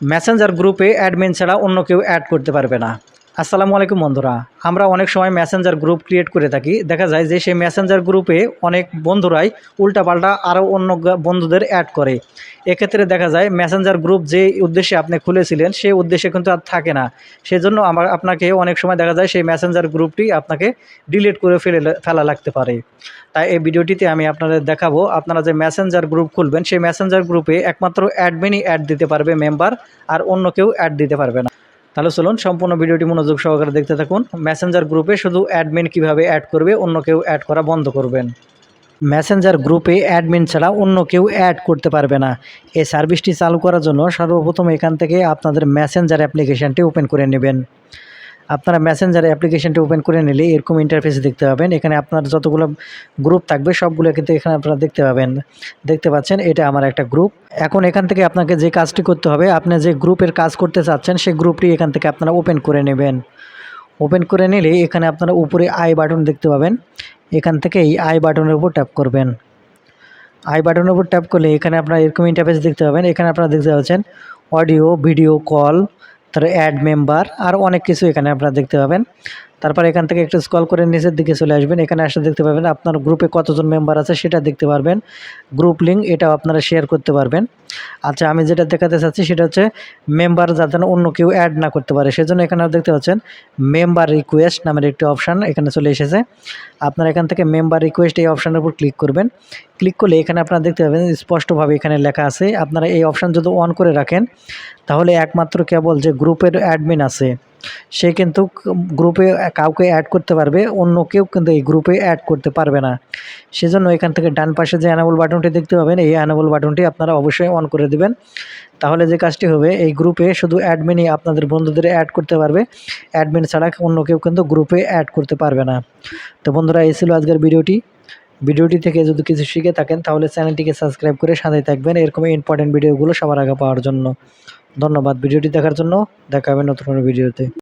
Messenger গ্রুপে admin ছাড়া অন্য কেউ অ্যাড করতে পারবে না। আসসালামু আলাইকুম বন্ধুরা। আমরা অনেক সময় মেসেঞ্জার গ্রুপ ক্রিয়েট করে থাকি। দেখা যায় যে সেই মেসেঞ্জার গ্রুপে অনেক বন্ধুরাই উল্টাপাল্টা আরও অন্য বন্ধুদের অ্যাড করে। এক্ষেত্রে দেখা যায় মেসেঞ্জার গ্রুপ যে উদ্দেশ্যে আপনি খুলেছিলেন, সেই উদ্দেশ্যে কিন্তু আর থাকে না। সেজন্য আমার, আপনাকে অনেক সময় দেখা যায় সেই মেসেঞ্জার গ্রুপটি আপনাকে ডিলিট করে ফেলে ফেলা লাগতে পারে। তাই এই ভিডিওটিতে আমি আপনাদের দেখাবো, আপনারা যে মেসেঞ্জার গ্রুপ খুলবেন, সেই মেসেঞ্জার গ্রুপে একমাত্র অ্যাডমিনই অ্যাড দিতে পারবে মেম্বার আর অন্য কেউ অ্যাড দিতে পারবে না। তাহলে চলুন সম্পূর্ণ ভিডিওটি মনোযোগ সহকারে দেখতে থাকুন। ম্যাসেঞ্জার গ্রুপে শুধু অ্যাডমিন কীভাবে অ্যাড করবে, অন্য কেউ অ্যাড করা বন্ধ করবেন। ম্যাসেঞ্জার গ্রুপে অ্যাডমিন ছাড়া অন্য কেউ অ্যাড করতে পারবে না। এই সার্ভিসটি চালু করার জন্য সর্বপ্রথম এখান থেকে আপনাদের ম্যাসেঞ্জার অ্যাপ্লিকেশানটি ওপেন করে নেবেন। আপনারা মেসেঞ্জার অ্যাপ্লিকেশনটি ওপেন করে নিলে এরকম ইন্টারফেস দেখতে পাবেন। এখানে আপনার যতগুলো গ্রুপ থাকবে, সবগুলো কিন্তু এখানে আপনারা দেখতে পাবেন। দেখতে পাচ্ছেন, এটা আমার একটা গ্রুপ এখন এখান থেকে আপনাকে যে কাজটি করতে হবে, আপনি যে গ্রুপের কাজ করতে চাচ্ছেন, সেই গ্রুপটি এখান থেকে আপনারা ওপেন করে নেবেন। ওপেন করে নিলে এখানে আপনারা উপরে আই বাটন দেখতে পাবেন। এখান থেকে এই আই বাটনের উপর ট্যাপ করবেন। আই বাটনের উপর ট্যাপ করলে এখানে আপনারা এরকম ইন্টারফেস দেখতে পাবেন। এখানে আপনারা দেখতে পাচ্ছেন অডিও ভিডিও কল তারপরে অ্যাড মেম্বার আর অনেক কিছু এখানে আপনারা দেখতে পাবেন। তারপর এখান থেকে একটু স্কল করে নিচের দিকে চলে আসবেন। এখানে আসলে দেখতে পাবেন আপনার গ্রুপে কতজন মেম্বার আছে সেটা দেখতে পারবেন। গ্রুপ লিঙ্ক এটাও আপনারা শেয়ার করতে পারবেন। আচ্ছা আমি যেটা দেখাতে চাচ্ছি সেটা হচ্ছে মেম্বার যাতে অন্য কেউ অ্যাড না করতে পারে। সেজন্য এখানে দেখতে পাচ্ছেন মেম্বার রিকোয়েস্ট নামের একটি অপশান এখানে চলে এসেছে। আপনারা এখান থেকে মেম্বার রিকোয়েস্ট এই অপশানের উপর ক্লিক করবেন। ক্লিক করলে এখানে আপনারা দেখতে পাবেন স্পষ্টভাবে এখানে লেখা আছে। আপনারা এই অপশান যদি অন করে রাখেন, তাহলে একমাত্র কেবল যে গ্রুপের অ্যাডমিন আছে সে কিন্তু গ্রুপে কাউকে অ্যাড করতে পারবে, অন্য কেউ কিন্তু এই গ্রুপে অ্যাড করতে পারবে না। সেজন্য এখান থেকে ডান পাশে যে অ্যানাবল বাটনটি দেখতে পাবেন, এই অ্যানাবল বাটনটি আপনারা অবশ্যই অন করে দেবেন। তাহলে যে কাজটি হবে, এই গ্রুপে শুধু অ্যাডমিনই আপনাদের বন্ধুদের অ্যাড করতে পারবে। অ্যাডমিন ছাড়া অন্য কেউ কিন্তু গ্রুপে অ্যাড করতে পারবে না। তো বন্ধুরা, এই ছিল আজকের ভিডিওটি। ভিডিওটি থেকে যদি কিছু শিখে থাকেন, তাহলে চ্যানেলটিকে সাবস্ক্রাইব করে সাথে থাকবেন। এরকম ইম্পর্টেন্ট ভিডিওগুলো সবার আগে পাওয়ার জন্য। ধন্যবাদ ভিডিওটি দেখার জন্য। দেখা হবে নতুন কোনো ভিডিওতে।